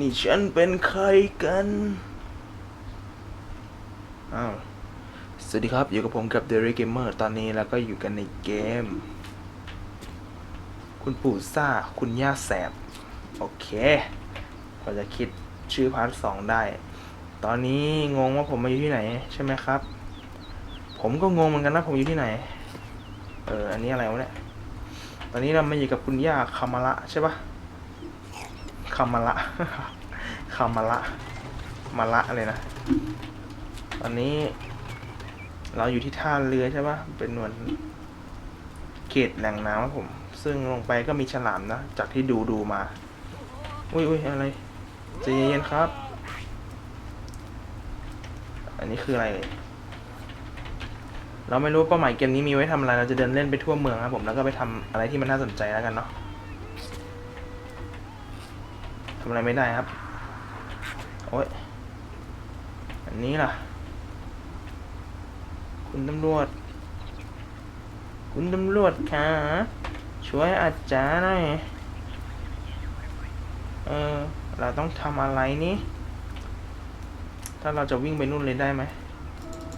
นี่ฉันเป็นใครกันอ้าวสวัสดีครับ อยู่กับผมกับ d e r y Gamer ตอนนี้แล้วก็อยู่กันในเกม คุณปู่ซ่า คุณย่าแสบ โอเคพอจะคิดชื่อพาร์ทสองได้ ตอนนี้งงว่าผมมาอยู่ที่ไหน ใช่ไหมครับ ผมก็งงเหมือนกันนะผมอยู่ที่ไหน เออ อันนี้อะไรวะเนี่ย ตอนนี้เรามาอยู่กับคุณย่าคามาระใช่ปะคามาระ คามาระมาระอะไรนะ ตอนนี้ เราอยู่ที่ท่าเรือใช่ปะเป็นเหมือนเขตแหล่งน้ำครับผม ซึ่งลงไปก็มีฉลามนะ จากที่ดูดูมา อุ้ยอุ้ยอะไรใจเย็นๆครับ อันนี้คืออะไรเอ่ยเราไม่รู้เป้าหมายเกมนี้มีไว้ทำอะไร เราจะเดินเล่นไปทั่วเมืองครับผม แล้วก็ไปทำอะไรที่มันน่าสนใจแล้วกันเนาะทำอะไรไม่ได้ครับ โอ้ย อันนี้ล่ะ คุณตำรวจ คุณตำรวจคะช่วยอาจารย์หน่อย เออ เราต้องทำอะไรนี่ ถ้าเราจะวิ่งไปนู่นเลยได้ไหม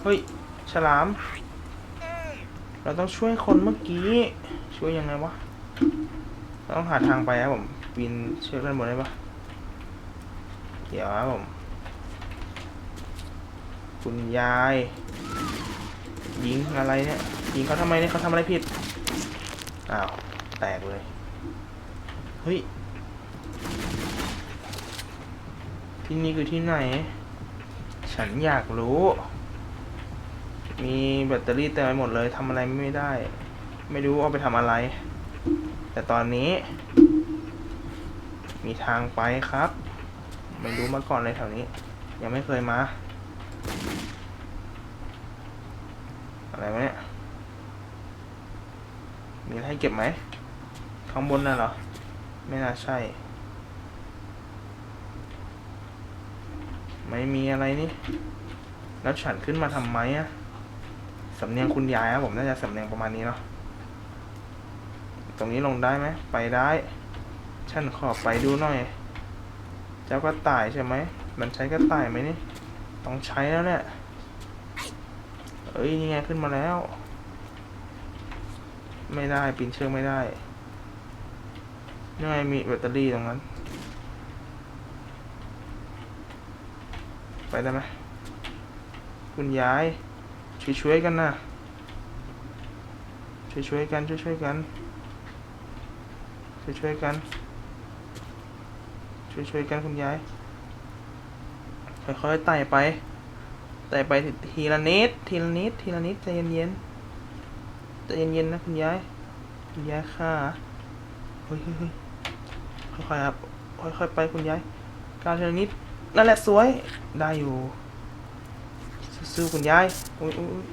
เฮ้ย ฉลาม เราต้องช่วยคนเมื่อกี้ ช่วยยังไงวะ ต้องหาทางไปครับผมปีนเชือกด้านบนได้ปะ เดี๋ยวครับผมคุณยายยิงอะไรเนี่ยยิงเขาทำไมเนี่ยเขาทำอะไรผิดอ้าวแตกเลยเฮ้ยที่นี่คือที่ไหน ฉันอยากรู้ มีแบตเตอรี่เต็มไปหมดเลยทำอะไรไม่ได้ ไม่รู้เอาไปทำอะไร แต่ตอนนี้ มีทางไปครับ ไม่รู้มาก่อนเลยแถวนี้ ยังไม่เคยมา อะไรวะเนี่ย มีอะไรให้เก็บไหม ข้างบนน่ะเหรอ ไม่น่าใช่ ไม่มีอะไรนี่ แล้วฉันขึ้นมาทำไมอะสำเนียงคุณยายครับผมน่าจะสำเนียงประมาณนี้เนาะ ตรงนี้ลงได้ไหม ไปได้ ฉันขอไปดูหน่อย จ้ากระต่ายใช่ไหม มันใช้กระต่ายไหมนี่ ต้องใช้แล้วเนี่ยเอ้ยนี่ไงขึ้นมาแล้ว ไม่ได้ปีนเชือกไม่ได้นี่ไงมีแบตเตอรี่ตรงนั้น ไปได้ไหมคุณยาย ช่วยๆกันนะช่วยๆกันช่วยๆกันช่วยช่วยๆกัน ช่วยๆกันคุณยาย ค่อยๆไต่ไป ไต่ไปทีละนิด ทีละนิด ทีละนิดใจเย็นๆ ใจเย็นๆนะคุณยาย คุณยายค่ะเฮ้ยเฮ้ยเฮ้ยค่อยๆครับ ค่อยๆไปคุณยายก้าวทีละนิด นั่นแหละสวย ได้อยู่สู้ๆคุณยายอุ้ยอุ้ยอุ๊ย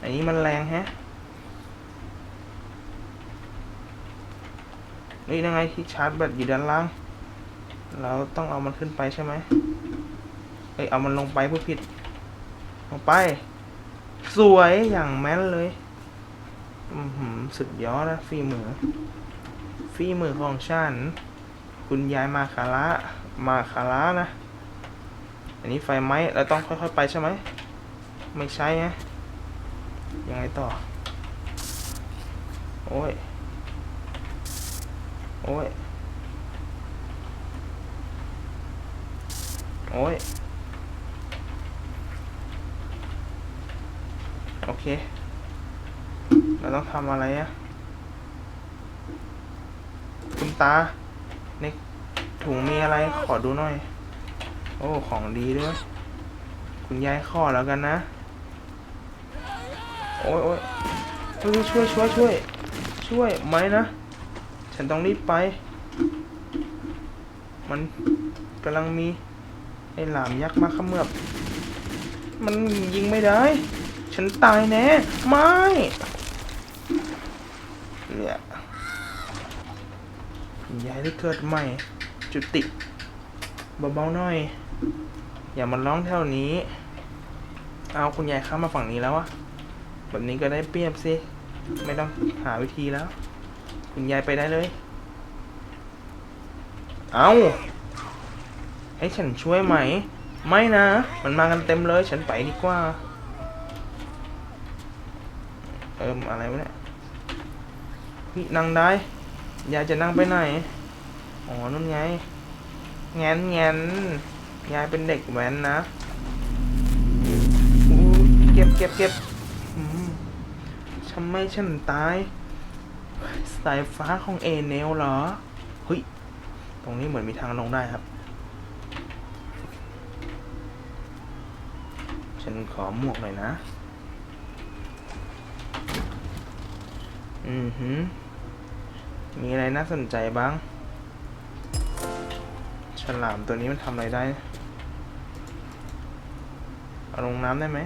อันนี้มันแรงแฮะนี่ยังไงที่ชาร์จแบตอยู่ด้านล่าง เราต้องเอามันขึ้นไปใช่ไหมเอ้ยเอามันลงไปพูดผิด ลงไป สวยอย่างแม่นเลย อือหือสุดยอดนะฝีมือ ฝีมือของฉัน คุณยายมาคาระมาคาระนะ อันนี้ไฟไหมเราต้องค่อยๆไปใช่ไหม ไม่ใช่ไงยังไงต่อ โอ้ย โอ้ย โอ้ย โอเค เราต้องทำอะไรอะคุณตา ในถุงมีอะไรขอดูหน่อย โอ้ ของดีด้วย คุณยายขอแล้วกันนะ โอ้ยโอ้ยช่วยช่วยช่วยช่วย ช่วยไหมนะ ฉันต้องรีบไป มันกำลังมี ไอ้หลามยักษ์มาขมือบมันยิงไม่ได้ ฉันตายแน่ ไม่ เนี่ยคุณยายได้เกิดใหม่ จุติเบาๆหน่อย อย่ามาร้องแถวนี้ เอาคุณยายเข้ามาฝั่งนี้แล้วอะแบบนี้ก็ได้เปรียบสิ ไม่ต้องหาวิธีแล้ว คุณยายไปได้เลย เอา ให้ฉันช่วยไหม ไม่นะ มันมากันเต็มเลย ฉันไปดีกว่า เอิมอะไรวะเนี่ยพี่นั่งได้ ยายจะนั่งไปไหน อ๋อนู่นไง แงนแงนยายเป็นเด็กแว้นนะเก็บเก็บเก็บทำไมฉันตาย สายฟ้าของเอเนลเหรอ เฮ้ย ตรงนี้เหมือนมีทางลงได้ครับ ฉัน ขอหมวกหน่อยนะ อือหือ มีอะไรน่าสนใจบ้าง ฉลามตัวนี้มันทำอะไรได้ เอาลงน้ำได้ไหม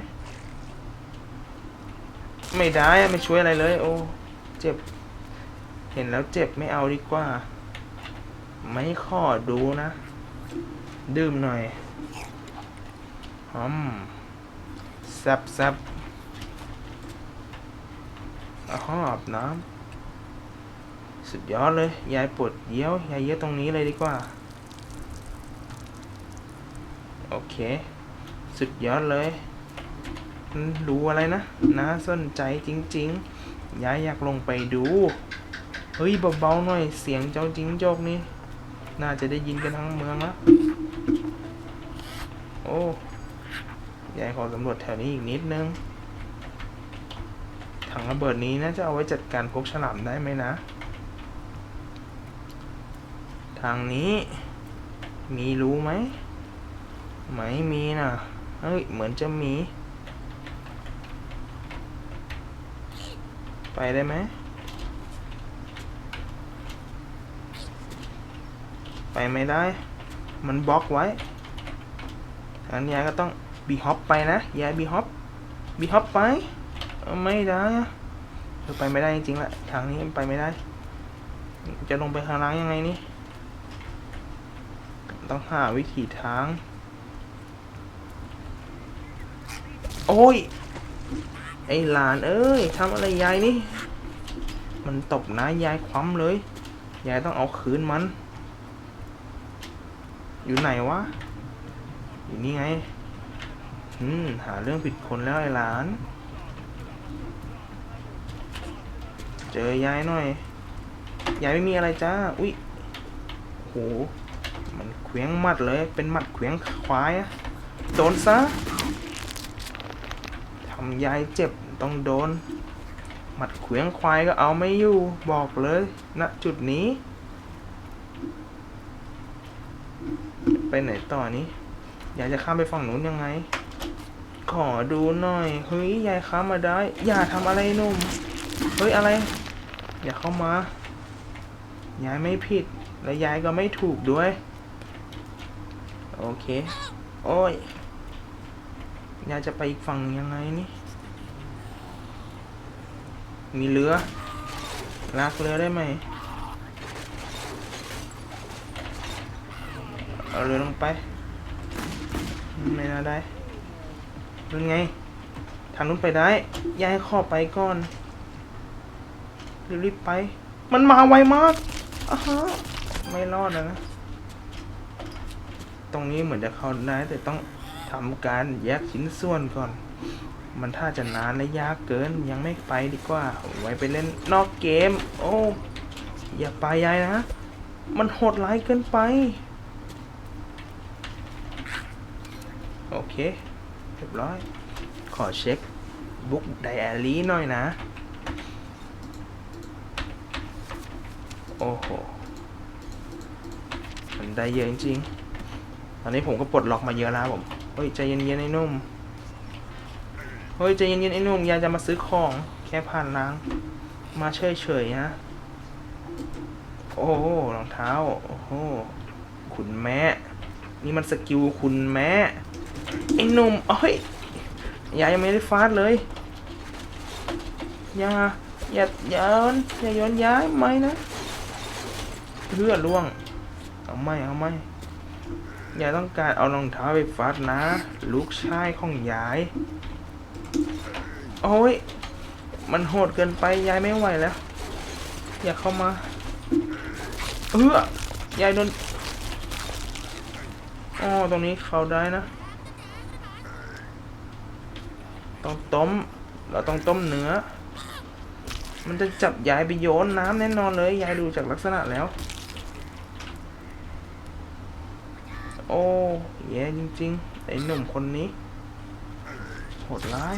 ไม่ได้ไม่ช่วยอะไรเลย โอ้ เจ็บ เห็นแล้วเจ็บไม่เอาดีกว่า ไม่ขอดูนะ ดื่มหน่อยอื มแซบแซบอาบน้ำสุดยอดเลย ยายปวดเยี่ยวยายเยี่ยวตรงนี้เลยดีกว่า โอเค สุดยอดเลยอืมดูอะไรนะน่าสนใจจริง ๆ ยายอยากลงไปดู เฮ้ยเบาๆหน่อยเสียงเจ้าจิงโจกนี่ น่าจะได้ยินกันทั้งเมืองแล้วโอ้ ยายขอสำรวจแถวนี้อีกนิดนึง ถังระเบิดนี้น่าจะเอาไว้จัดการพวกฉลามได้ไหมนะ ทางนี้ มีรู้ไหม ไม่มีนะเฮ้ย เหมือนจะมี ไปได้ไหม ไปไม่ได้ มันบล็อกไว้งั้นยายก็ต้อง บีฮอปไปนะยายบีฮอปบีฮอปไป ไม่ได้อะเอไปไม่ได้จริงๆแหละทางนี้ไปไม่ได้ จะลงไปข้างล่างยังไงนี่ ต้องหาวิธีทาง โอ้ย ไอหลานเอ้ยทำอะไรยายนี่ มันตบหน้ายายคว่ำเลย ยายต้องเอาคืนมัน อยู่ไหนวะ อยู่นี่ไง อืม หาเรื่องผิดคนแล้วไอ้หลาน เจอยายหน่อย ยายไม่มีอะไรจ้า อุ้ยโห มันเคว้งมัดเลย เป็นมัดเคว้งควายอะโดนซะ ทำยายเจ็บต้องโดน หมัดเคว้งควายก็เอาไม่อยู่ บอกเลยณจุดนี้ ไปไหนต่อนี้ ยายจะข้ามไปฝั่งนู้นยังไง อดูหน่อย เฮ้ย ยายข้ามมาได้ อย่าทำอะไรนุ่ม เฮ้ย อะไร อย่าเข้ามา ยายไม่ผิด และยายก็ไม่ถูกด้วย โอเค โอ้ย ยายจะไปอีกฝั่งยังไงนี่ มีเรือ ลากเรือได้ไหม เอาเรือลงไป ไม่น่าได้ เป็นไง ทางนู้นไปได้ย้ายข้อไปก่อน รีบๆไป มันมาไวมากอะฮะ ไม่รอดนะ ตรงนี้เหมือนจะเข้าได้ แต่ต้องทำการแยกชิ้นส่วนก่อน มันถ้าจะนานและยากเกิน ยังไม่ไปดีกว่า ไว้ไปเล่นนอกเกม โอ้ อย่าไปยายนะ มันโหดร้ายเกินไป โอเค เรียบร้อย ขอเช็คบุ๊กไดอารี่หน่อยนะ โอ้โห มันได้เยอะจริงๆ ตอนนี้ผมก็ปลดล็อกมาเยอะแล้วผม เฮ้ย ใจเย็นๆไอ้นุ่ม เฮ้ย ใจเย็นๆไอ้นุ่มยายจะมาซื้อของแค่ผ่านล้าง มาเฉยๆนะ โอ้โหรองเท้า โอ้โห คุณแม่ นี่มันสกิลคุณแม่ไอ้หนุ่มเอ้ยยายยังไม่ได้ฟาดเลย อย่า อย่าอย่าโยนอย่าโยนย้ายไม่นะเลื่อล่วง เอาไม่เอาไม่ยายต้องการเอารองเท้าไปฟาดนะ ลูกชายของยาย โอ้ย มันโหดเกินไป ยายไม่ไหวแล้ว อย่าเข้ามา เออยายโดน อ๋อตรงนี้เขาได้นะ ต้องต้ม เราต้องต้มเนื้อ มันจะจับยายไปโยนน้ำแน่นอนเลย ยายดูจากลักษณะแล้ว โอ้แย่จริงๆ ไอ้หนุ่มคนนี้ โหดร้าย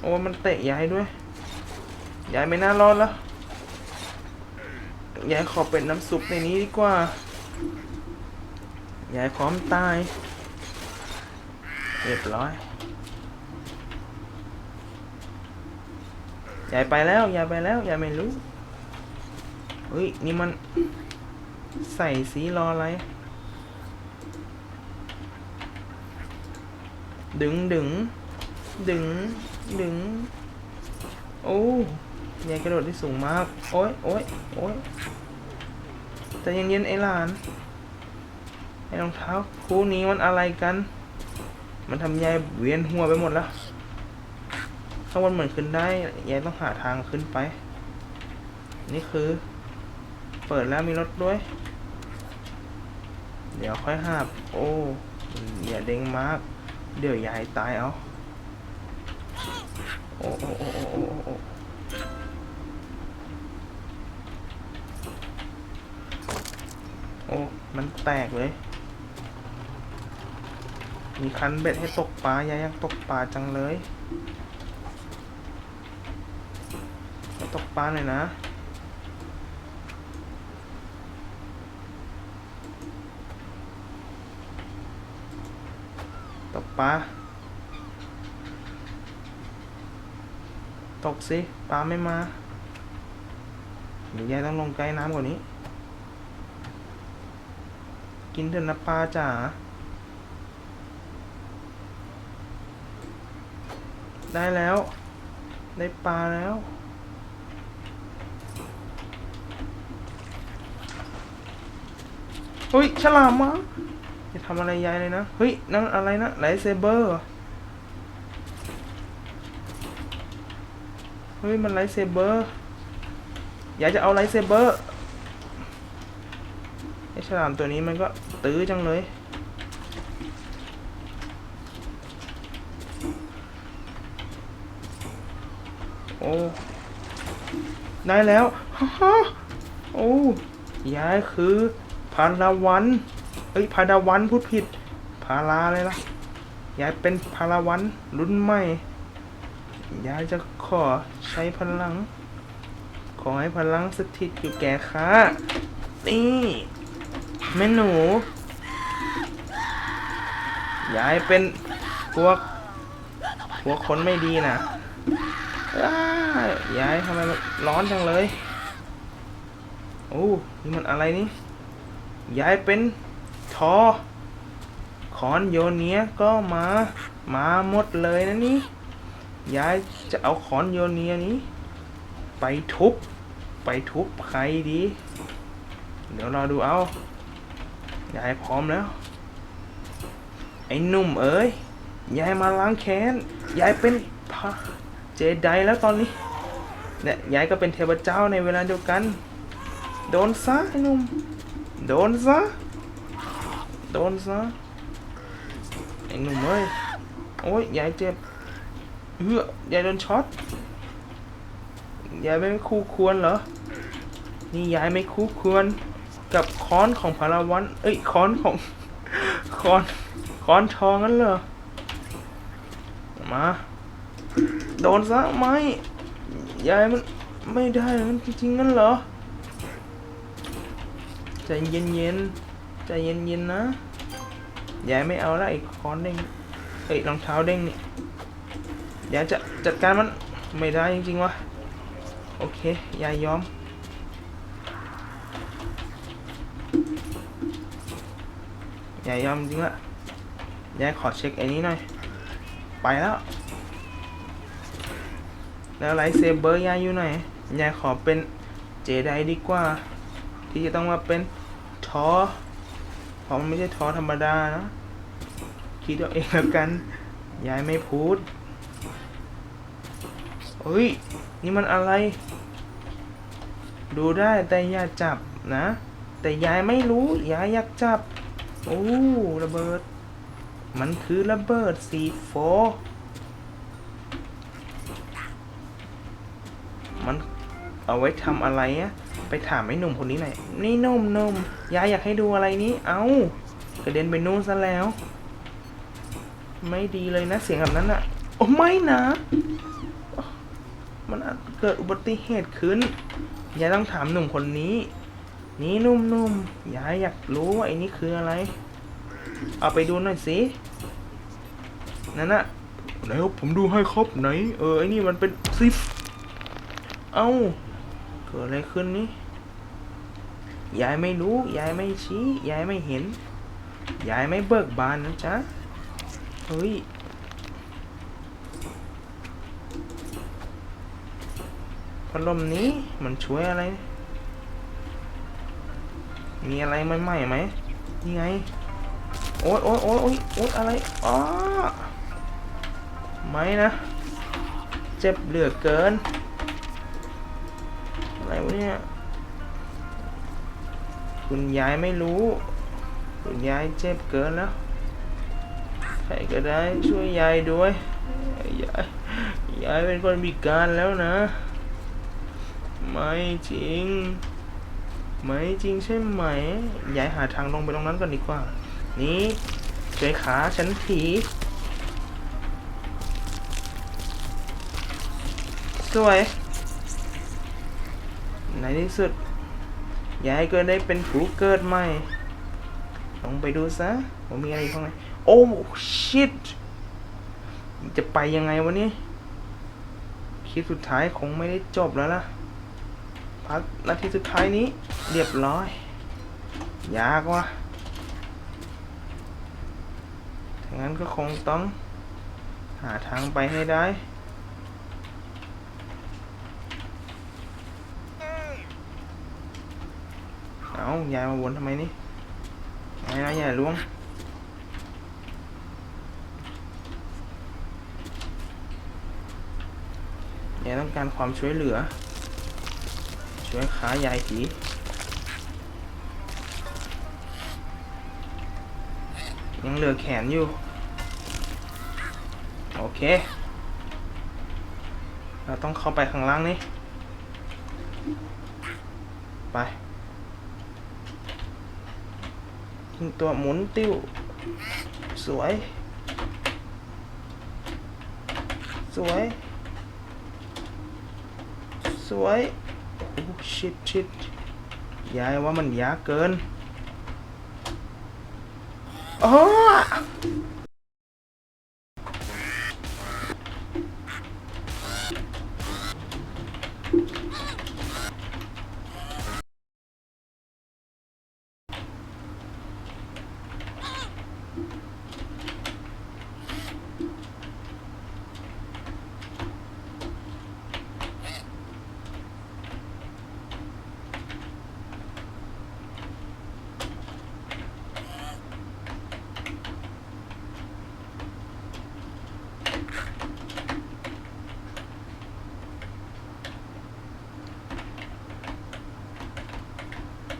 โอ้มันเตะยายด้วย ยายไม่น่ารอดแล้วยายขอเป็นน้ำซุปในนี้ดีกว่า ยายพร้อมตาย เรียบร้อย ยายไปแล้ว ยายไปแล้ว ยายไม่รู้เฮ้ย นี่มันใส่สีรออะไร ดึงดึง ดึง ดึง โอ้ยายกระโดดที่สูงมาก โอ้ยโอ้ยโอ้ย เย็นๆไอ้หลาน ไอ้รองเท้าคู่นี้มันอะไรกัน มันทำยายเวียนหัวไปหมดแล้วข้างบนเหมือนขึ้นได้ยายต้องหาทางขึ้นไป นี่คือ เปิดแล้วมีรถด้วย เดี๋ยวค่อยหาบโอ้อย่าเด้งมาก เดี๋ยวยายตายเอาโอ้โอ้โอ้โอ้โอ้โอ้โอ้ มันแตกเลย มีคันเบ็ดให้ตกปลายายอยากตกปลาจังเลย ตกปลาหน่อยนะตกปลา ตกสิ ปลาไม่มาเดี๋ยวยายต้องลงใกล้น้ำกว่านี้ กินเถอะนะปลาจ๋า ได้แล้ว ได้ปลาแล้ว เฮ้ย ฉลามมาจะทำอะไรยายเลยนะ เฮ้ย นั่นอะไรนะไลท์เซเบอร์ เฮ้ย มันไลท์เซเบอร์อยากจะเอาไลท์เซเบอร์ ฉลามตัวนี้มันก็ตื้อจังเลย โอ้ ได้แล้วฮ่าโอ้ยายคือพาราวันเอ้ยพาดาวันพูดผิดพาราเลยล่ะยายเป็นพาราวันรุ่นใหม่ยายจะขอใช้พลัง ขอให้พลังสถิตอยู่แก่ข้านี่ แม่หนูยายเป็นพวก พวกคนไม่ดีนะอ้ายทำไมมันร้อนจังเลยโอ้นี่มันอะไรนี่ยายเป็นทอขอนโยนเนี้ยก็มามาหมดเลยนะนี่ยายจะเอาขอนโยนเนียนี้ ไปทุบ ไปทุบใครดี เดี๋ยวรอดูเอา ยายพร้อมแล้ว ไอ้นุ่มเอ้ย ยายมาล้างแค้น ยายเป็นพระเจไดแล้วตอนนี้เนี่ยยายก็เป็นเทพเจ้าในเวลาเดียวกัน โดนซะไอ้นุ่ม โดนซะ โดนซะ ไอ้นุ่มเอ้ย โอ้ยยายเจ็บเฮ้ยยายโดนช็อต ยายไม่คู่ควรเหรอ นี่ยายไม่คู่ควร กับค้อนของพาราวัน เอ้ยค้อนของค้อนค้อนทองนั่นเหรอ มา โดนซะไหมยายมันไม่ได้มันจริงๆนั่นเหรอ ใจเย็นๆ ใจเย็นๆนะ ยายไม่เอาละไอ้ค้อนเด้งเอ้ยรองเท้าเด้งนี่ยายจะจัดการมันไม่ได้จริงๆวะ โอเค ยายยอม ยายยอมจริงละยายขอเช็คไอ้นี้หน่อย ไปแล้ว แล้วไลท์เซเบอร์ยายอยู่ไหนยายขอเป็นเจไดดีกว่า ที่จะต้องมาเป็นทอเพราะมันไม่ใช่ทอธรรมดานะคิดเอาเองแล้วกัน ยายไม่พูดเฮ้ย นี่มันอะไร ดูได้แต่อย่าจับนะ แต่ยายไม่รู้ ยายอยากจับ โอ้ระเบิด มันคือระเบิดสีโฟมันเอาไว้ทำอะไรอะไปถามไอ้หนุ่มคนนี้หน่อย นี่นมนมยายอยากให้ดูอะไรนี้ เอา้ากระเด็นไปนู่นซะแล้ว ไม่ดีเลยนะเสียงแบบนั้นอะโอ้ไม่นะ มันเกิดอุบัติเหตุขึ้น ยายต้องถามหนุ่มคนนี้ นี่หนุ่มหนุ่มยายอยากรู้ว่าไอ้นี่คืออะไร เอาไปดูหน่อยสินั่นน่ะไหนครับผมดูให้ครับไหน เออไอ้นี่มันเป็นซิฟเอ้าเกิดอะไรขึ้นนี่ยายไม่รู้ยายไม่ชี้ยายไม่เห็นยายไม่เบิกบานนะจ๊ะเฮ้ยพัดลมนี้มันช่วยอะไร มีอะไรใหม่ๆไหมนี่ไง โอ๊ยโอ๊ยโอ๊ยโอ๊ยโอ๊ยอะไรอ๋อไม่นะ เจ็บเหลือเกิน อะไรวะเนี่ย คุณยายไม่รู้ คุณยายเจ็บเกินแล้ว ใครก็ได้ช่วยยายด้วยยายยายเป็นคนพิการแล้วนะ ไม่จริง ไม่จริงใช่ไหมยายหาทางลงไปตรงนั้นก่อนดีกว่า นี่ช่วยขาฉันทีสวยในที่สุดยายก็ได้เป็นผู้เกิดใหม่ ลองไปดูซะว่ามีอะไรข้างในโอ้ชิตจะไปยังไงวะเนี่ยคลิปสุดท้ายคงไม่ได้จบแล้วล่ะ พักนาทีสุดท้ายนี้ เรียบร้อย ยากว่ะถ้างั้นก็คงต้อง หาทางไปให้ได้ เอายายมาวนทำไมนี่ยายนะยายล้วงยายต้องการความช่วยเหลือ ช่วยขายายทียังเหลือแขนอยู่ โอเค เราต้องเข้าไปข้างล่างนี่ ไปทิ้งตัวหมุนติ้ว สวย สวย สวย ชิดชิดยายว่ามันยากเกินอ๋อ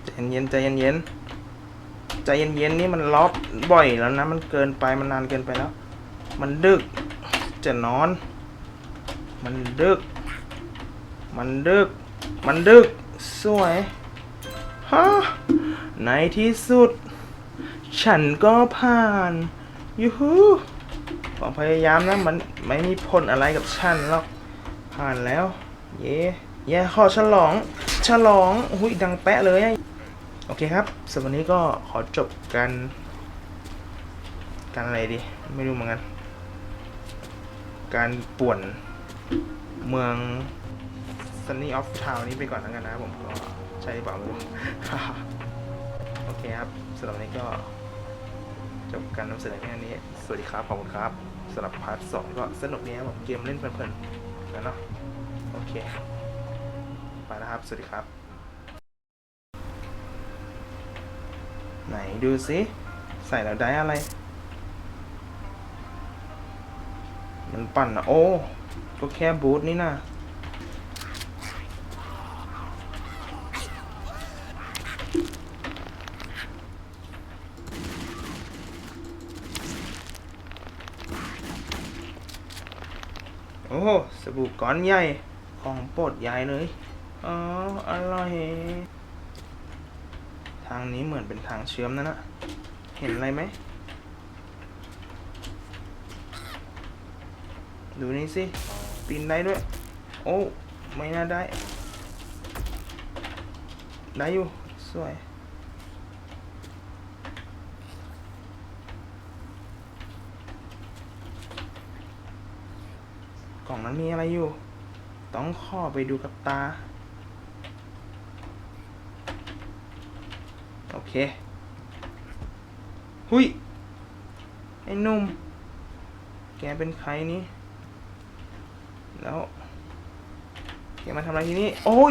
ใจ เย็นใจเย็นๆใจเย็นๆนี่มันล็อบบ่อยแล้วนะ มันเกินไปมันนานเกินไปแล้ว มันดึกจะนอน มันดึก มันดึก มันดึกสวยฮะในที่สุด ฉันก็ผ่านยูฮูความพยายามนะมันไม่มีผลอะไรกับฉันหรอกผ่านแล้ว เย่เย่ขอฉลอง ฉลองอุ้ยดังแปะเลย โอเคครับสำหรับวันนี้ก็ขอจบกันการอะไรดี ไม่รู้เหมือนกัน การป่วนเมือง Sunny of Town นี้ไปก่อนแล้วกันนะผมก็ใช่หรือเปล่าไม่รู้โอเคครับสำหรับวันนี้ก็จบการนำเสนอแค่นี้ สวัสดีครับ ขอบคุณครับสำหรับพาร์ทสองก็สนุกดีครับผมเกมเล่นเพลินๆกันเนาะโอเค ไปนะครับ สวัสดีครับ ไหนดูสิใส่แล้วได้อะไร มันปั่นนะโอ้ ก็แค่บูทนี่นะโอ้สบู่ก้อนใหญ่ ของโปรดใหญ่เลย อ๋อ อร่อย ทางนี้เหมือนเป็นทางเชื่อมนั่นนะ เห็นอะไรไหม ดูนี่สิ ปีนได้ด้วย โอ้ ไม่น่าได้ ได้อยู่ สวย กล่องนั้นมีอะไรอยู่ ต้องขอไปดูกับตา โอ เค หุยไอ้นุ่ม แกเป็นใครนี่แล้ว แกมาทำอะไรที่นี่ โอ้ย